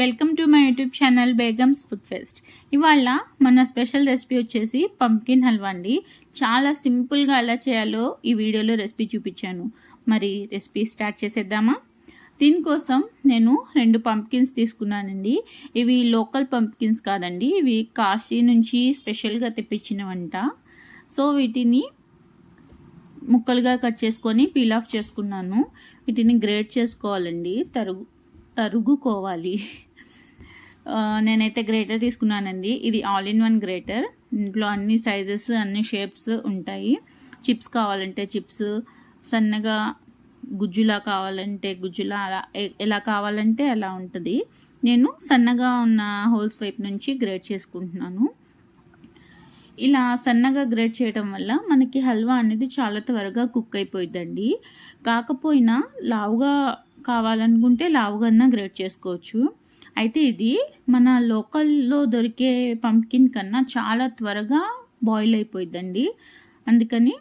Welcome to my YouTube channel Begums food fest. ఇవాళ మన special recipe వచ్చేసి pumpkin halwa అండి. చాలా సింపుల్గా ఎలా చేయాలో ఈ వీడియోలో రెసిపీ చూపించాను. మరి రెసిపీ స్టార్ట్ చేసేద్దామా? దీనికోసం నేను రెండు పంప్కిన్స్ తీసుకున్నానండి. ఇవి లోకల్ పంప్కిన్స్ కాదండి. ఇవి కాశీ నుంచి స్పెషల్గా తెప్పించినవంట సో వీటిని ముక్కలుగా కట్ చేసుకొని పీల్ ఆఫ్ చేసుకున్నాను. వీటిని గ్రేట్ చేసుకోవాలండి. తరుగు తరుగుకోవాలి నేనైతే గ్రేటర్ తీసుకున్నానండి. ఇది ఆల్ ఇన్ వన్ గ్రేటర్. ఇంట్లో అన్ని సైజెస్ అన్ని షేప్స్ ఉంటాయి. చిప్స్ కావాలంటే చిప్స్ సన్నగా గుజ్జులా కావాలంటే గుజ్జులా అలా ఎలా కావాలంటే అలా ఉంటుంది. నేను సన్నగా ఉన్న హోల్స్ వైపు నుంచి గ్రేట్ చేసుకుంటున్నాను. ఇలా సన్నగా గ్రేట్ చేయడం వల్ల మనకి హల్వా అనేది చాలా త్వరగా కుక్ అయిపోయిందండి కాకపోయినా లావుగా కావాలనుకుంటే లావుగా గ్రేట్ చేసుకోవచ్చు. అయితే ఇది మన లోకల్లో దొరికే పంప్కిన్ కన్నా చాలా త్వరగా బాయిల్ అయిపోయిందండి అందుకని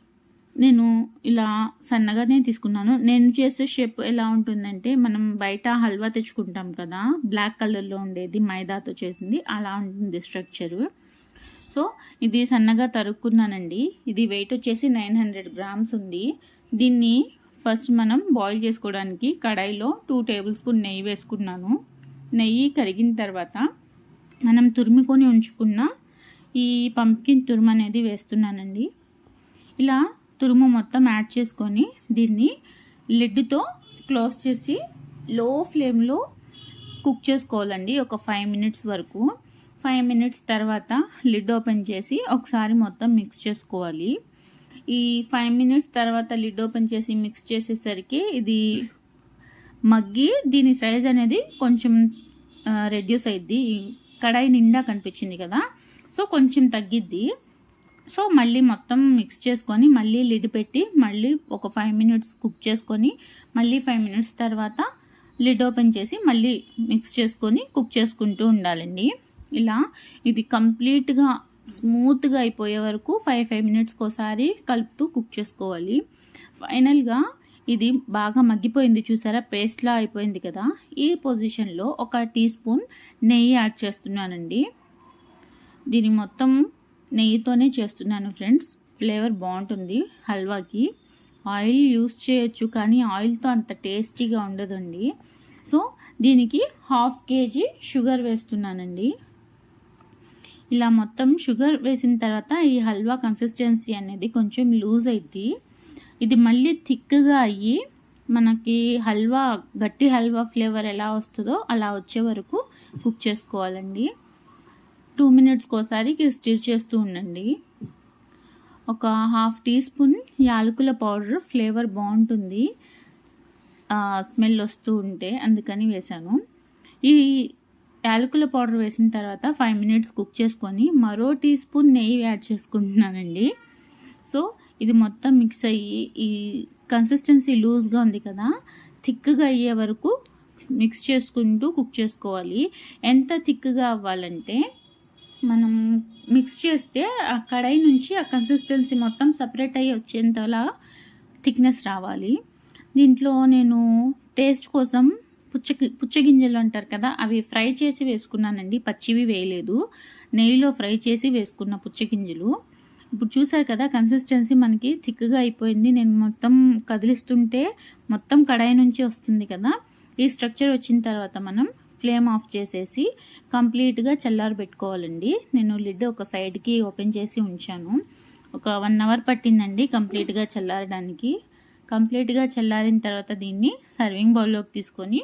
నేను ఇలా సన్నగానే తీసుకున్నాను. నేను చేసే షేప్ ఎలా ఉంటుందంటే మనం బయట హల్వా తెచ్చుకుంటాం కదా బ్లాక్ కలర్లో ఉండేది మైదాతో చేసింది అలా ఉంటుంది స్ట్రక్చరు సో ఇది సన్నగా తరుక్కున్నానండి. ఇది వెయిట్ వచ్చేసి నైన్ హండ్రెడ్ గ్రామ్స్ ఉంది. దీన్ని ఫస్ట్ మనం బాయిల్ చేసుకోవడానికి కడాయిలో టూ టేబుల్ స్పూన్ నెయ్యి వేసుకున్నాను. నెయ్యి కరిగిన తర్వాత మనం తురుముకొని ఉంచుకున్న ఈ పంప్కిన్ తురుము అనేది వేస్తున్నానండి. ఇలా తురుము మొత్తం యాడ్ చేసుకొని దీన్ని లిడ్తో క్లోజ్ చేసి లో ఫ్లేమ్లో కుక్ చేసుకోవాలండి ఒక ఫైవ్ మినిట్స్ వరకు. ఫైవ్ మినిట్స్ తర్వాత లిడ్ ఓపెన్ చేసి ఒకసారి మొత్తం మిక్స్ చేసుకోవాలి. ఈ ఫైవ్ మినిట్స్ తర్వాత లిడ్ ఓపెన్ చేసి మిక్స్ చేసేసరికి ఇది మగ్గి దీని సైజ్ అనేది కొంచెం రెడ్యూస్ అయింది కడాయి నిండా కనిపించింది కదా. సో కొంచెం తగ్గిద్ది. సో మళ్ళీ మొత్తం మిక్స్ చేసుకొని మళ్ళీ లిడ్ పెట్టి మళ్ళీ ఒక ఫైవ్ మినిట్స్ కుక్ చేసుకొని మళ్ళీ ఫైవ్ మినిట్స్ తర్వాత లిడ్ ఓపెన్ చేసి మళ్ళీ మిక్స్ చేసుకొని కుక్ చేసుకుంటూ ఉండాలండి. ఇలా ఇది కంప్లీట్గా స్మూత్గా అయిపోయే వరకు ఫైవ్ ఫైవ్ మినిట్స్కి ఒకసారి కలుపుతూ కుక్ చేసుకోవాలి. ఫైనల్గా ఇది బాగా మగ్గిపోయింది చూసారా? పేస్ట్లా అయిపోయింది కదా. ఈ పొజిషన్లో ఒక టీ స్పూన్ నెయ్యి యాడ్ చేస్తున్నానండి. దీని మొత్తం నెయ్యితోనే చేస్తున్నాను ఫ్రెండ్స్ ఫ్లేవర్ బాగుంటుంది హల్వాకి. ఆయిల్ యూస్ చేయొచ్చు కానీ ఆయిల్తో అంత టేస్టీగా ఉండదండి. సో దీనికి హాఫ్ కేజీ షుగర్ వేస్తున్నానండి. ఇలా మొత్తం షుగర్ వేసిన తర్వాత ఈ హల్వా కన్సిస్టెన్సీ అనేది కొంచెం లూజ్ అయింది ఇది మళ్ళీ థిక్గా అయ్యి మనకి హల్వా గట్టి హల్వా ఫ్లేవర్ ఎలా వస్తుందో అలా వచ్చే వరకు కుక్ చేసుకోవాలండి. టూ మినిట్స్కి ఒకసారి స్టిర్ చేస్తూ ఉండండి. ఒక హాఫ్ టీ స్పూన్ యాలకుల పౌడర్ ఫ్లేవర్ బాగుంటుంది. స్మెల్ వస్తూ ఉంటే అందుకని వేశాను. ఈ యాలకుల పౌడర్ వేసిన తర్వాత ఫైవ్ మినిట్స్ కుక్ చేసుకొని మరో టీ స్పూన్ నెయ్యి యాడ్ చేసుకుంటున్నానండి. సో ఇది మొత్తం మిక్స్ అయ్యి ఈ కన్సిస్టెన్సీ లూజ్గా ఉంది కదా థిక్గా అయ్యే వరకు మిక్స్ చేసుకుంటూ కుక్ చేసుకోవాలి. ఎంత థిక్గా అవ్వాలంటే మనం మిక్స్ చేస్తే ఆ కడాయి నుంచి ఆ కన్సిస్టెన్సీ మొత్తం సపరేట్ అయ్యి వచ్చేంతలా థిక్నెస్ రావాలి. దీంట్లో నేను టేస్ట్ కోసం పుచ్చ పుచ్చగింజలు అంటారు కదా అవి ఫ్రై చేసి వేసుకున్నానండి. పచ్చివి వేయలేదు. నెయ్యిలో ఫ్రై చేసి వేసుకున్న పుచ్చగింజలు ఇప్పుడు చూసారు కదా కన్సిస్టెన్సీ మనకి థిక్గా అయిపోయింది. నేను మొత్తం కదిలిస్తుంటే మొత్తం కడాయి నుంచి వస్తుంది కదా. ఈ స్ట్రక్చర్ వచ్చిన తర్వాత మనం ఫ్లేమ్ ఆఫ్ చేసేసి కంప్లీట్గా చల్లారి పెట్టుకోవాలండి. నేను లిడ్ ఒక సైడ్కి ఓపెన్ చేసి ఉంచాను. ఒక వన్ అవర్ పట్టిందండి కంప్లీట్గా చల్లారడానికి. కంప్లీట్గా చల్లారిన తర్వాత దీన్ని సర్వింగ్ బౌల్లోకి తీసుకొని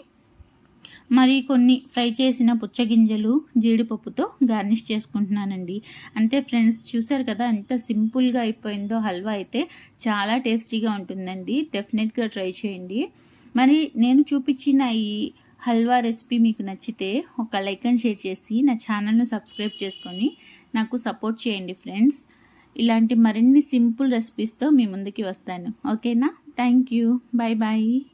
మరి కొన్ని ఫ్రై చేసిన పుచ్చగింజలు జీడిపప్పుతో గార్నిష్ చేసుకుంటున్నానండి. అంటే ఫ్రెండ్స్ చూసారు కదా ఎంత సింపుల్గా అయిపోయిందో హల్వా అయితే చాలా టేస్టీగా ఉంటుందండి. డెఫినెట్గా ట్రై చేయండి. మరి నేను చూపించిన ఈ హల్వా రెసిపీ మీకు నచ్చితే ఒక లైక్ అండ్ షేర్ చేసి నా ఛానల్ను సబ్స్క్రైబ్ చేసుకొని నాకు సపోర్ట్ చేయండి ఫ్రెండ్స్. ఇలాంటి మరిన్ని సింపుల్ రెసిపీస్తో మీ ముందుకి వస్తాను. ఓకేనా? Thank you. Bye bye